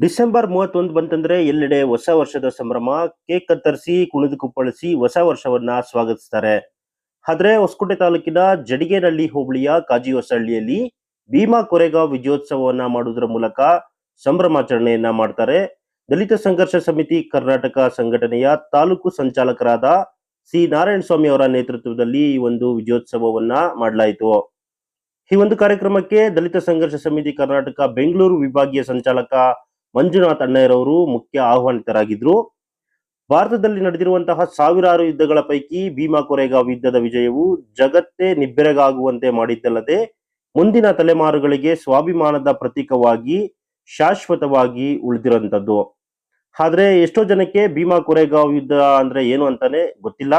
December ಮೂವತ್ತೊಂದು ಬಂತಂದ್ರೆ ಎಲ್ಲೆಡೆ ಹೊಸ ವರ್ಷದ ಸಂಭ್ರಮ, ಕೇಕ್ ಕತ್ತರಿಸಿ, ಕುಣಿದು ಕುಪ್ಪಳಿಸಿ ಹೊಸ ವರ್ಷವನ್ನ ಸ್ವಾಗತಿಸ್ತಾರೆ. ಆದ್ರೆ ಹೊಸಕೋಟೆ ತಾಲೂಕಿನ ಜಡಿಗೇನಹಳ್ಳಿ ಹೋಬಳಿಯ ಕಾಜಿ ಹೊಸಹಳ್ಳಿಯಲ್ಲಿ ಭೀಮಾ ಕೊರೆಗಾಂವ್ ವಿಜಯೋತ್ಸವವನ್ನ ಮಾಡುವುದರ ಮೂಲಕ ಸಂಭ್ರಮಾಚರಣೆಯನ್ನ ಮಾಡ್ತಾರೆ. ದಲಿತ ಸಂಘರ್ಷ ಸಮಿತಿ ಕರ್ನಾಟಕ ಸಂಘಟನೆಯ ತಾಲೂಕು ಸಂಚಾಲಕರಾದ ಸಿ. ನಾರಾಯಣ ಸ್ವಾಮಿ ಅವರ ನೇತೃತ್ವದಲ್ಲಿ ಈ ಒಂದು ವಿಜಯೋತ್ಸವವನ್ನ ಮಾಡಲಾಯಿತು. ಈ ಒಂದು ಕಾರ್ಯಕ್ರಮಕ್ಕೆ ದಲಿತ ಸಂಘರ್ಷ ಸಮಿತಿ ಕರ್ನಾಟಕ ಬೆಂಗಳೂರು ವಿಭಾಗೀಯ ಸಂಚಾಲಕ ಮಂಜುನಾಥ್ ಅಣ್ಣಯ್ಯರವರು ಮುಖ್ಯ ಆಹ್ವಾನಿತರಾಗಿದ್ರು. ಭಾರತದಲ್ಲಿ ನಡೆದಿರುವಂತಹ ಸಾವಿರಾರು ಯುದ್ಧಗಳ ಪೈಕಿ ಭೀಮಾ ಕೊರೆಗಾವ್ ಯುದ್ಧದ ವಿಜಯವು ಜಗತ್ತೇ ನಿಬ್ಬೆರಗಾಗುವಂತೆ ಮಾಡಿದ್ದಲ್ಲದೆ, ಮುಂದಿನ ತಲೆಮಾರುಗಳಿಗೆ ಸ್ವಾಭಿಮಾನದ ಪ್ರತೀಕವಾಗಿ, ಶಾಶ್ವತವಾಗಿ ಉಳಿದಿರುವಂತದ್ದು ಆದ್ರೆ ಎಷ್ಟೋ ಜನಕ್ಕೆ ಭೀಮಾ ಕೊರೆಗಾವ್ ಯುದ್ಧ ಅಂದ್ರೆ ಏನು ಅಂತಾನೆ ಗೊತ್ತಿಲ್ಲ.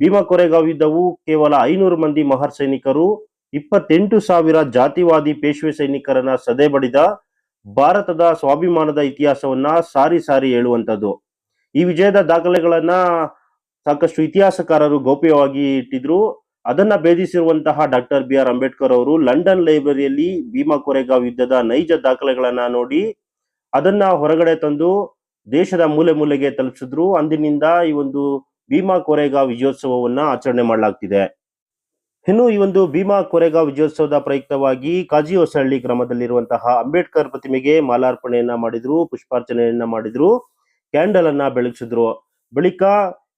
ಭೀಮಾ ಕೊರೆಗಾವ್ ಯುದ್ಧವು ಕೇವಲ ಐನೂರು ಮಂದಿ ಮಹರ್ ಸೈನಿಕರು, ಇಪ್ಪತ್ತೆಂಟು ಸಾವಿರ ಜಾತಿವಾದಿ ಪೇಶ್ವೆ ಸೈನಿಕರನ್ನ ಸದೆಬಡಿದ ಭಾರತದ ಸ್ವಾಭಿಮಾನದ ಇತಿಹಾಸವನ್ನ ಸಾರಿ ಸಾರಿ ಹೇಳುವಂಥದ್ದು. ಈ ವಿಜಯದ ದಾಖಲೆಗಳನ್ನ ಸಾಕಷ್ಟು ಇತಿಹಾಸಕಾರರು ಗೌಪ್ಯವಾಗಿ ಇಟ್ಟಿದ್ರು. ಅದನ್ನ ಭೇದಿಸಿರುವಂತಹ ಡಾಕ್ಟರ್ ಬಿ ಆರ್ ಅಂಬೇಡ್ಕರ್ ಅವರು ಲಂಡನ್ ಲೈಬ್ರರಿಯಲ್ಲಿ ಭೀಮಾ ಕೊರೆಗಾವ್ ಯುದ್ಧದ ನೈಜ ದಾಖಲೆಗಳನ್ನ ನೋಡಿ ಅದನ್ನ ಹೊರಗಡೆ ತಂದು ದೇಶದ ಮೂಲೆ ಮೂಲೆಗೆ ತಲುಪಿಸಿದ್ರು. ಅಂದಿನಿಂದ ಈ ಒಂದು ಭೀಮಾ ಕೊರೆಗಾವ್ ವಿಜಯೋತ್ಸವವನ್ನ ಆಚರಣೆ ಮಾಡಲಾಗ್ತಿದೆ. ಇನ್ನು ಈ ಒಂದು ಭೀಮಾ ಕೊರೆಗಾಂವ್ ವಿಜಯೋತ್ಸವದ ಪ್ರಯುಕ್ತವಾಗಿ ಕಾಜಿ ಹೊಸಹಳ್ಳಿ ಗ್ರಾಮದಲ್ಲಿರುವಂತಹ ಅಂಬೇಡ್ಕರ್ ಪ್ರತಿಮೆಗೆ ಮಾಲಾರ್ಪಣೆಯನ್ನ ಮಾಡಿದ್ರು, ಪುಷ್ಪಾರ್ಚನೆಯನ್ನ ಮಾಡಿದ್ರು, ಕ್ಯಾಂಡಲ್ ಅನ್ನ ಬೆಳಗಿಸಿದ್ರು. ಬಳಿಕ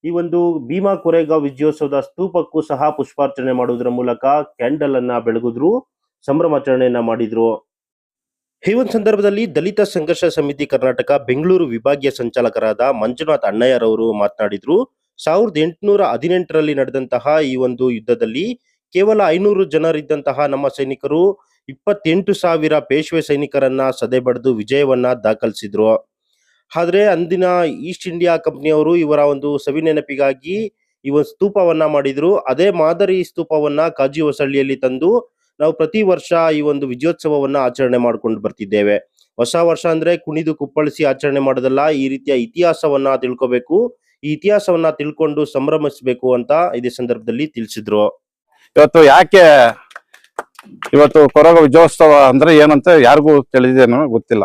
ಈ ಒಂದು ಭೀಮಾ ಕೊರೆಗಾಂವ್ ವಿಜಯೋತ್ಸವದ ಸ್ತೂಪಕ್ಕೂ ಸಹ ಪುಷ್ಪಾರ್ಚನೆ ಮಾಡುವುದರ ಮೂಲಕ ಕ್ಯಾಂಡಲ್ ಅನ್ನ ಬೆಳಗಿದ್ರು ಸಂಭ್ರಮಾಚರಣೆಯನ್ನ ಮಾಡಿದ್ರು. ಈ ಒಂದು ಸಂದರ್ಭದಲ್ಲಿ ದಲಿತ ಸಂಘರ್ಷ ಸಮಿತಿ ಕರ್ನಾಟಕ ಬೆಂಗಳೂರು ವಿಭಾಗೀಯ ಸಂಚಾಲಕರಾದ ಮಂಜುನಾಥ್ ಅಣ್ಣಯ್ಯರವರು ಮಾತನಾಡಿದ್ರು. ಸಾವಿರದ ಎಂಟುನೂರ ಹದಿನೆಂಟರಲ್ಲಿ ನಡೆದಂತಹ ಈ ಒಂದು ಯುದ್ಧದಲ್ಲಿ ಕೇವಲ ಐನೂರು ಜನರಿದ್ದಂತಹ ನಮ್ಮ ಸೈನಿಕರು ಇಪ್ಪತ್ತೆಂಟು ಸಾವಿರ ಪೇಶ್ವೆ ಸೈನಿಕರನ್ನ ಸದೆಬಡಿದು ವಿಜಯವನ್ನ ದಾಖಲಿಸಿದ್ರು. ಆದ್ರೆ ಅಂದಿನ ಈಸ್ಟ್ ಇಂಡಿಯಾ ಕಂಪನಿಯವರು ಇವರ ಒಂದು ಸವಿನೆನಪಿಗಾಗಿ ಈ ಒಂದು ಸ್ತೂಪವನ್ನ ಮಾಡಿದ್ರು. ಅದೇ ಮಾದರಿ ಸ್ತೂಪವನ್ನ ಕಾಜಿ ಹೊಸಳ್ಳಿಯಲ್ಲಿ ತಂದು ನಾವು ಪ್ರತಿ ವರ್ಷ ಈ ಒಂದು ವಿಜಯೋತ್ಸವವನ್ನ ಆಚರಣೆ ಮಾಡ್ಕೊಂಡು ಬರ್ತಿದ್ದೇವೆ. ಹೊಸ ವರ್ಷ ಅಂದ್ರೆ ಕುಣಿದು ಕುಪ್ಪಳಿಸಿ ಆಚರಣೆ ಮಾಡೋದಲ್ಲ, ಈ ರೀತಿಯ ಇತಿಹಾಸವನ್ನ ತಿಳ್ಕೊಬೇಕು. ಈ ಇತಿಹಾಸವನ್ನ ತಿಳ್ಕೊಂಡು ಸಂಭ್ರಮಿಸಬೇಕು ಅಂತ ಇದೇ ಸಂದರ್ಭದಲ್ಲಿ ತಿಳಿಸಿದ್ರು. ಇವತ್ತು ಯಾಕೆ ಇವತ್ತು ಕೊರೋಗ ವಿಜಯೋತ್ಸವ ಅಂದ್ರೆ ಏನಂತ ಯಾರಿಗೂ ತಿಳಿದೇನೋ ಗೊತ್ತಿಲ್ಲ.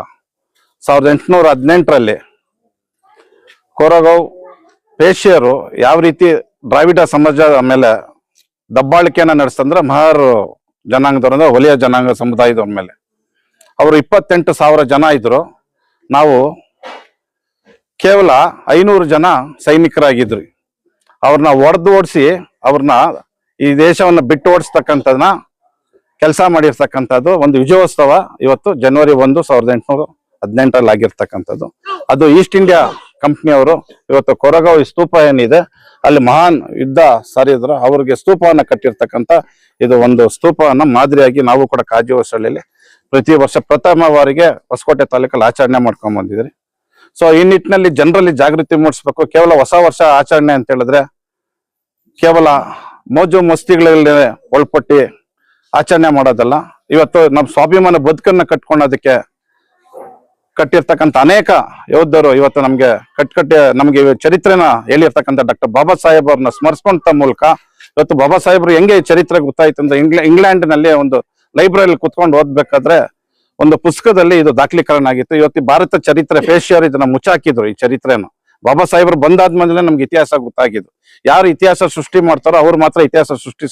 ಸಾವಿರದ ಎಂಟುನೂರ ಹದಿನೆಂಟರಲ್ಲಿ ಕೊರಗಾವ್ ಪೇಶಿಯರು ಯಾವ ರೀತಿ ದ್ರಾವಿಡ ಸಮಾಜದ ಮೇಲೆ ದಬ್ಬಾಳಿಕೆಯನ್ನ ನಡೆಸ್ತಂದ್ರೆ ಮಹಾರ್ ಜನಾಂಗದವ್ರು ಅಂದ್ರೆ ಹೊಲಿಯ ಜನಾಂಗ ಸಮುದಾಯದವ್ರ ಮೇಲೆ. ಅವರು ಇಪ್ಪತ್ತೆಂಟು ಸಾವಿರ ಜನ ಇದ್ರು. ನಾವು ಕೇವಲ ಐನೂರು ಜನ ಸೈನಿಕರಾಗಿದ್ರಿ. ಅವ್ರನ್ನ ಒಡೆದು ಓಡಿಸಿ ಅವ್ರನ್ನ ಈ ದೇಶವನ್ನು ಬಿಟ್ಟು ಓಡಿಸ್ತಕ್ಕಂಥದನ್ನ ಕೆಲಸ ಮಾಡಿರ್ತಕ್ಕಂಥದ್ದು ಒಂದು ವಿಜಯೋತ್ಸವ ಇವತ್ತು ಜನವರಿ ಒಂದು ಸಾವಿರದ ಎಂಟುನೂರ ಹದಿನೆಂಟರಲ್ಲಿ ಆಗಿರ್ತಕ್ಕಂಥದ್ದು. ಅದು ಈಸ್ಟ್ ಇಂಡಿಯಾ ಕಂಪ್ನಿಯವರು ಇವತ್ತು ಕೊರಗಾವ್ ಸ್ತೂಪ ಏನಿದೆ, ಅಲ್ಲಿ ಮಹಾನ್ ಯುದ್ಧ ಸಾರಿದ್ರು, ಅವ್ರಿಗೆ ಸ್ತೂಪವನ್ನು ಕಟ್ಟಿರ್ತಕ್ಕಂಥ ಇದು ಒಂದು ಸ್ತೂಪವನ್ನ ಮಾದರಿಯಾಗಿ ನಾವು ಕೂಡ ಕಾಜಿ ಹೊಸಳ್ಳಿಯಲ್ಲಿ ಪ್ರತಿ ವರ್ಷ ಪ್ರಥಮ ಬಾರಿಗೆ ಹೊಸಕೋಟೆ ತಾಲೂಕಲ್ಲಿ ಆಚರಣೆ ಮಾಡ್ಕೊಂಡ್ ಬಂದಿದ್ರಿ. ಸೊ ಈ ನಿಟ್ಟಿನಲ್ಲಿ ಜನರಲ್ಲಿ ಜಾಗೃತಿ ಮೂಡಿಸ್ಬೇಕು. ಕೇವಲ ಹೊಸ ವರ್ಷ ಆಚರಣೆ ಅಂತ ಹೇಳಿದ್ರೆ ಕೇವಲ ಮೋಜು ಮಸ್ತಿಗಳಲ್ಲಿ ಒಳಪಟ್ಟಿ ಆಚರಣೆ ಮಾಡೋದಲ್ಲ. ಇವತ್ತು ನಮ್ಮ ಸ್ವಾಭಿಮಾನ ಬದುಕನ್ನ ಕಟ್ಕೊಳ್ಳೋದಕ್ಕೆ ಕಟ್ಟಿರ್ತಕ್ಕಂಥ ಅನೇಕ ಯೋಧರು ಇವತ್ತು ನಮ್ಗೆ ಕಟ್ಕಟ್ಟಿ, ನಮಗೆ ಚರಿತ್ರೆನ ಹೇಳಿರ್ತಕ್ಕಂಥ ಡಾಕ್ಟರ್ ಬಾಬಾ ಸಾಹೇಬ್ ಅವ್ರನ್ನ ಸ್ಮರಿಸ್ಕೊಂತ ಮೂಲಕ ಇವತ್ತು ಬಾಬಾ ಸಾಹೇಬ್ರು ಹೆಂಗೆ ಚರಿತ್ರೆ ಗೊತ್ತಾಯ್ತು ಅಂದ್ರೆ ಇಂಗ್ಲೆ ಇಂಗ್ಲೆಂಡ್ ಒಂದು ಲೈಬ್ರರಿಲಿ ಕುತ್ಕೊಂಡು ಓದ್ಬೇಕಾದ್ರೆ ಒಂದು ಪುಸ್ತಕದಲ್ಲಿ ಇದು ದಾಖಲೀಕರಣ ಆಗಿತ್ತು. ಇವತ್ತು ಭಾರತ ಚರಿತ್ರೆ ಫೇಶಿಯರ್ ಇದನ್ನ ಮುಚ್ಚಾಕಿದ್ರು ಈ ಚರಿತ್ರೆನ. ಬಾಬಾ ಸಾಹೇಬ್ರು ಬಂದಾದ್ಮೇಲೆ ನಮ್ಗೆ ಇತಿಹಾಸ ಗೊತ್ತಾಗಿದ್ದು. ಯಾರು ಇತಿಹಾಸ ಸೃಷ್ಟಿ ಮಾಡ್ತಾರೋ ಅವ್ರು ಮಾತ್ರ ಇತಿಹಾಸ ಸೃಷ್ಟಿ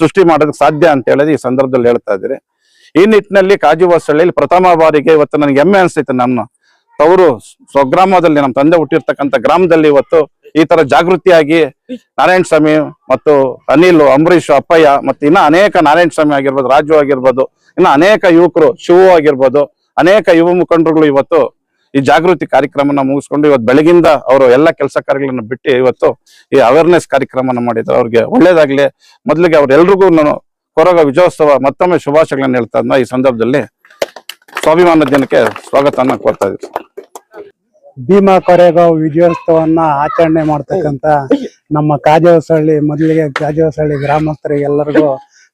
ಸೃಷ್ಟಿ ಮಾಡೋದಕ್ಕೆ ಸಾಧ್ಯ ಅಂತ ಹೇಳೋದು ಈ ಸಂದರ್ಭದಲ್ಲಿ ಹೇಳ್ತಾ ಇದ್ದೀರಿ. ಈ ನಿಟ್ಟಿನಲ್ಲಿ ಕಾಜುವಾಸಳ್ಳಿಯಲ್ಲಿ ಪ್ರಥಮ ಬಾರಿಗೆ ಇವತ್ತು ನನಗೆ ಹೆಮ್ಮೆ ಅನಿಸ್ತೈತೆ ನಮ್ಮ ತವರು ಸ್ವಗ್ರಾಮದಲ್ಲಿ ನಮ್ಮ ತಂದೆ ಹುಟ್ಟಿರ್ತಕ್ಕಂಥ ಗ್ರಾಮದಲ್ಲಿ ಇವತ್ತು ಈ ತರ ಜಾಗೃತಿಯಾಗಿ ನಾರಾಯಣ ಸ್ವಾಮಿ ಮತ್ತು ಅನಿಲ್ ಅಂಬರೀಶ್ ಅಪ್ಪಯ್ಯ ಮತ್ತು ಇನ್ನ ಅನೇಕ ನಾರಾಯಣ ಸ್ವಾಮಿ ಆಗಿರ್ಬೋದು, ರಾಜು ಆಗಿರ್ಬೋದು, ಇನ್ನ ಅನೇಕ ಯುವಕರು, ಶಿವು ಆಗಿರ್ಬೋದು, ಅನೇಕ ಯುವ ಮುಖಂಡರುಗಳು ಇವತ್ತು ಈ ಜಾಗೃತಿ ಕಾರ್ಯಕ್ರಮನ ಮುಗಿಸ್ಕೊಂಡು ಇವತ್ತು ಬೆಳಗಿಂದ ಅವರು ಎಲ್ಲ ಕೆಲಸ ಕಾರ್ಯಗಳನ್ನ ಬಿಟ್ಟು ಇವತ್ತು ಈ ಅವೇರ್ನೆಸ್ ಕಾರ್ಯಕ್ರಮನ ಮಾಡಿದ್ರು ಅವ್ರಿಗೆ ಒಳ್ಳೇದಾಗ್ಲಿ. ಮೊದಲಿಗೆ ಅವ್ರೆಲ್ರಿಗೂ ನಾನು ಕೊರಗ ವಿಜಯೋತ್ಸವ ಮತ್ತೊಮ್ಮೆ ಶುಭಾಶಯಗಳನ್ನ ಹೇಳ್ತಾ ಇದ್ನ ಈ ಸಂದರ್ಭದಲ್ಲಿ. ಸ್ವಾಭಿಮಾನ ದಿನಕ್ಕೆ ಸ್ವಾಗತನ ಕೊಡ್ತಾ ಇದ್ದೀವಿ ಭೀಮಾ ಕೊರೆಗಾವ್ ವಿಜಯೋತ್ಸವನ್ನ ಆಚರಣೆ ಮಾಡ್ತಕ್ಕಂತ ನಮ್ಮ ಕಾಜವಸಹಳ್ಳಿ ಮೊದಲಿಗೆ ಕಾಜವಸಹಳ್ಳಿ ಗ್ರಾಮಸ್ಥರಿಗೆ ಎಲ್ಲರಿಗೂ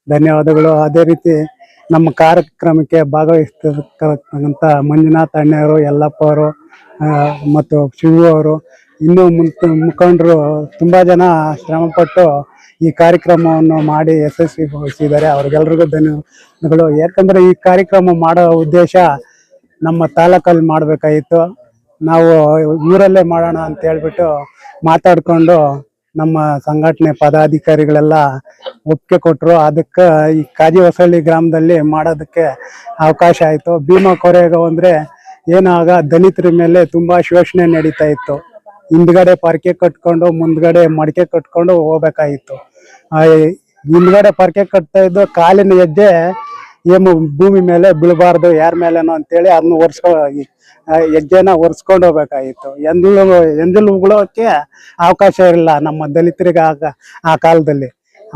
ಧನ್ಯವಾದಗಳು. ಅದೇ ರೀತಿ ನಮ್ಮ ಕಾರ್ಯಕ್ರಮಕ್ಕೆ ಭಾಗವಹಿಸ್ತಕ್ಕಂತ ಮಂಜುನಾಥ್ ಅಣ್ಣವರು ಯಲ್ಲಪ್ಪ ಅವರು ಆ, ಮತ್ತು ಶಿವು ಅವರು ಇನ್ನೂ ಮುಂತ ಮುಖಂಡರು ತುಂಬಾ ಜನ ಶ್ರಮಪಟ್ಟು ಈ ಕಾರ್ಯಕ್ರಮವನ್ನು ಮಾಡಿ ಯಶಸ್ವಿಗೊಳಿಸಿದ್ದಾರೆ ಅವ್ರಿಗೆಲ್ರಿಗೂ ಧನ್ಯವಾದಗಳು. ಯಾಕಂದ್ರೆ ಈ ಕಾರ್ಯಕ್ರಮ ಮಾಡೋ ಉದ್ದೇಶ ನಮ್ಮ ತಾಲೂಕಲ್ಲಿ ಮಾಡಬೇಕಾಗಿತ್ತು. ನಾವು ಊರಲ್ಲೇ ಮಾಡೋಣ ಅಂತ ಹೇಳ್ಬಿಟ್ಟು ಮಾತಾಡ್ಕೊಂಡು ನಮ್ಮ ಸಂಘಟನೆ ಪದಾಧಿಕಾರಿಗಳೆಲ್ಲ ಒಪ್ಪಿಗೆ ಕೊಟ್ಟರು ಅದಕ್ಕೆ ಈ ಕಾಜಿ ಹೊಸಳ್ಳಿ ಗ್ರಾಮದಲ್ಲಿ ಮಾಡೋದಕ್ಕೆ ಅವಕಾಶ ಆಯಿತು. ಭೀಮಾ ಕೊರೆಯಾಗ ಅಂದರೆ ಏನಾಗ ದಲಿತರ ಮೇಲೆ ತುಂಬಾ ಶೋಷಣೆ ನಡೀತಾ ಇತ್ತು. ಹಿಂದ್ಗಡೆ ಪರ್ಕೆ ಕಟ್ಕೊಂಡು, ಮುಂದ್ಗಡೆ ಮಡಿಕೆ ಕಟ್ಕೊಂಡು ಹೋಗ್ಬೇಕಾಗಿತ್ತು. ಹಿಂದ್ಗಡೆ ಪರ್ಕೆ ಕಟ್ತಾ ಇದ್ದು ಕಾಲಿನ ಹೆಜ್ಜೆ ಏನು ಭೂಮಿ ಮೇಲೆ ಬೀಳಬಾರ್ದು ಯಾರ ಮೇಲೇನೋ ಅಂತೇಳಿ ಅದನ್ನ ಒರ್ಸ್ಕೊ ಆ, ಹೆಜ್ಜೆನ ಒರೆಸ್ಕೊಂಡು ಹೋಗ್ಬೇಕಾಗಿತ್ತು. ಎಂದಲು ಎಂದಲು ಉಗುಳೋಕೆ ಅವಕಾಶ ಇರಲಿಲ್ಲ ನಮ್ಮ ದಲಿತರಿಗೆ ಆಗ ಆ ಕಾಲದಲ್ಲಿ.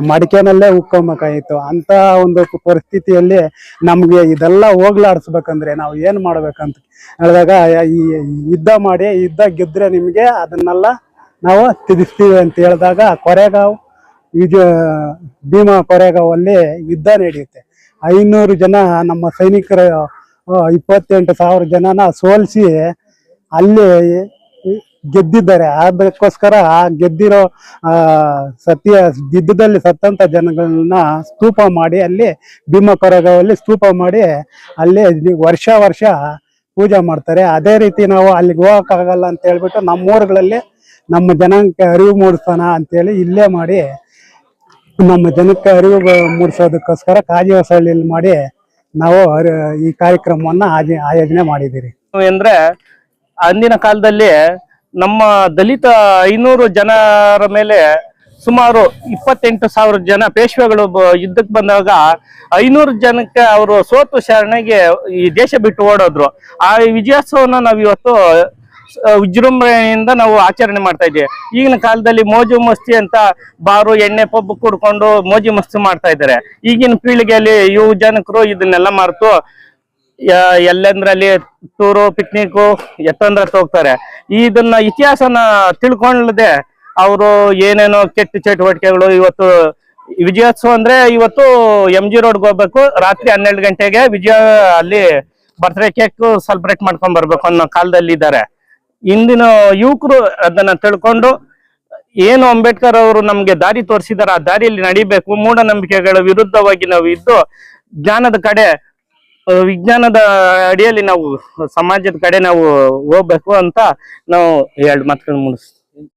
ಮಡಿಕೆನಲ್ಲೇ ಉಕ್ಕೊಬೇಕಾಗಿತ್ತು. ಅಂತ ಒಂದು ಪರಿಸ್ಥಿತಿಯಲ್ಲಿ ನಮಗೆ ಇದೆಲ್ಲ ಹೋಗ್ಲಾಡಿಸ್ಬೇಕಂದ್ರೆ ನಾವು ಏನು ಮಾಡ್ಬೇಕಂತ ಹೇಳಿದಾಗ ಈ ಯುದ್ಧ ಮಾಡಿ ಯುದ್ಧ ಗೆದ್ರೆ ನಿಮಗೆ ಅದನ್ನೆಲ್ಲ ನಾವು ತಿದಿಸ್ತೀವಿ ಅಂತ ಹೇಳಿದಾಗ ಕೊರೆಗಾವ್ ಇದು ಭೀಮಾ ಕೊರೆಗಾವಲ್ಲಿ ಯುದ್ಧ ನಡೆಯುತ್ತೆ. ಐನೂರು ಜನ ನಮ್ಮ ಸೈನಿಕರ ಇಪ್ಪತ್ತೆಂಟು ಸಾವಿರ ಜನನ ಸೋಲಿಸಿ ಅಲ್ಲಿ ಗೆದ್ದಿದ್ದಾರೆ. ಅದಕ್ಕೋಸ್ಕರ ಗೆದ್ದಿರೋ ಸತ್ಯ ಯುದ್ಧದಲ್ಲಿ ಸತ್ತಂತ ಜನಗಳನ್ನ ಸ್ತೂಪ ಮಾಡಿ ಅಲ್ಲಿ ಭೀಮ ಕೊರಗಲ್ಲಿ ಸ್ತೂಪ ಮಾಡಿ ಅಲ್ಲಿ ವರ್ಷ ವರ್ಷ ಪೂಜೆ ಮಾಡ್ತಾರೆ. ಅದೇ ರೀತಿ ನಾವು ಅಲ್ಲಿಗೆ ಹೋಗೋಕ್ಕಾಗಲ್ಲ ಅಂತ ಹೇಳ್ಬಿಟ್ಟು ನಮ್ಮ ಊರುಗಳಲ್ಲಿ ನಮ್ಮ ಜನಾಂಗಕ್ಕೆ ಅರಿವು ಮೂಡಿಸೋಣ ಅಂತೇಳಿ ಇಲ್ಲೇ ಮಾಡಿ ನಮ್ಮ ಜನಕ್ಕೆ ಅರಿವು ಮೂಡಿಸೋದಕ್ಕೋಸ್ಕರ ಕಾಜಿ ಹೊಸಳ್ಳಿಯಲ್ಲಿ ಮಾಡಿ ನಾವು ಈ ಕಾರ್ಯಕ್ರಮವನ್ನ ಆಯೋಜನೆ ಮಾಡಿದ್ದೀರಿ. ಅಂದ್ರೆ ಅಂದಿನ ಕಾಲದಲ್ಲಿ ನಮ್ಮ ದಲಿತ ಐನೂರು ಜನರ ಮೇಲೆ ಸುಮಾರು ಇಪ್ಪತ್ತೆಂಟು ಸಾವಿರ ಜನ ಪೇಶ್ವೆಗಳು ಯುದ್ಧಕ್ಕೆ ಬಂದಾಗ ಐನೂರು ಜನಕ್ಕೆ ಅವರು ಸೋತು ಶರಣೆಗೆ ಈ ದೇಶ ಬಿಟ್ಟು ಓಡೋದ್ರು. ಆ ವಿಜಯೋತ್ಸವನ ನಾವು ಇವತ್ತು ವಿಜೃಂಭಣೆಯಿಂದ ನಾವು ಆಚರಣೆ ಮಾಡ್ತಾ ಇದ್ದೀವಿ ಈಗಿನ ಕಾಲದಲ್ಲಿ ಮೋಜು ಮಸ್ತಿ ಅಂತ ಬಾರು, ಎಣ್ಣೆ, ಪಬ್ಬು ಕುಡ್ಕೊಂಡು ಮೋಜು ಮಸ್ತಿ ಮಾಡ್ತಾ ಇದ್ದಾರೆ. ಈಗಿನ ಪೀಳಿಗೆಯಲ್ಲಿ ಯುವ ಜನಕರು ಇದನ್ನೆಲ್ಲ ಮರೆತು ಎಲ್ಲಂದ್ರಲ್ಲಿ ಟೂರು ಪಿಕ್ನಿಕ್ ಎತ್ತಂದ್ರ ಹೋಗ್ತಾರೆ. ಇದನ್ನ ಇತಿಹಾಸನ ತಿಳ್ಕೊಳ್ಳದೆ ಅವರು ಏನೇನೋ ಕೆಟ್ಟ ಚಟುವಟಿಕೆಗಳು ಇವತ್ತು ವಿಜಯೋತ್ಸವ ಅಂದ್ರೆ ಇವತ್ತು ಎಂ ಜಿ ರೋಡ್ಗೆ ಹೋಗ್ಬೇಕು. ರಾತ್ರಿ ಹನ್ನೆರಡು ಗಂಟೆಗೆ ವಿಜಯ ಅಲ್ಲಿ ಬರ್ತ್ಡೇ ಕೇಕ್ ಸೆಲೆಬ್ರೇಟ್ ಮಾಡ್ಕೊಂಡ್ ಬರ್ಬೇಕು ಅನ್ನೋ ಕಾಲದಲ್ಲಿ ಇದ್ದಾರೆ. ಇಂದಿನ ಯುವಕರು ಅದನ್ನ ತಿಳ್ಕೊಂಡು ಏನು ಅಂಬೇಡ್ಕರ್ ಅವರು ನಮ್ಗೆ ದಾರಿ ತೋರಿಸಿದಾರೆ, ಆ ದಾರಿಯಲ್ಲಿ ನಡಿಬೇಕು, ಮೂಢನಂಬಿಕೆಗಳ ವಿರುದ್ಧವಾಗಿ ನಾವು ಇದ್ದು ಜ್ಞಾನದ ಕಡೆ ವಿಜ್ಞಾನದ ಅಡಿಯಲ್ಲಿ ನಾವು ಸಮಾಜದ ಕಡೆ ನಾವು ಹೋಗ್ಬೇಕು ಅಂತ ನಾವು ಎರಡು ಮಾತುಗಳನ್ನ ಮುಗಿಸ್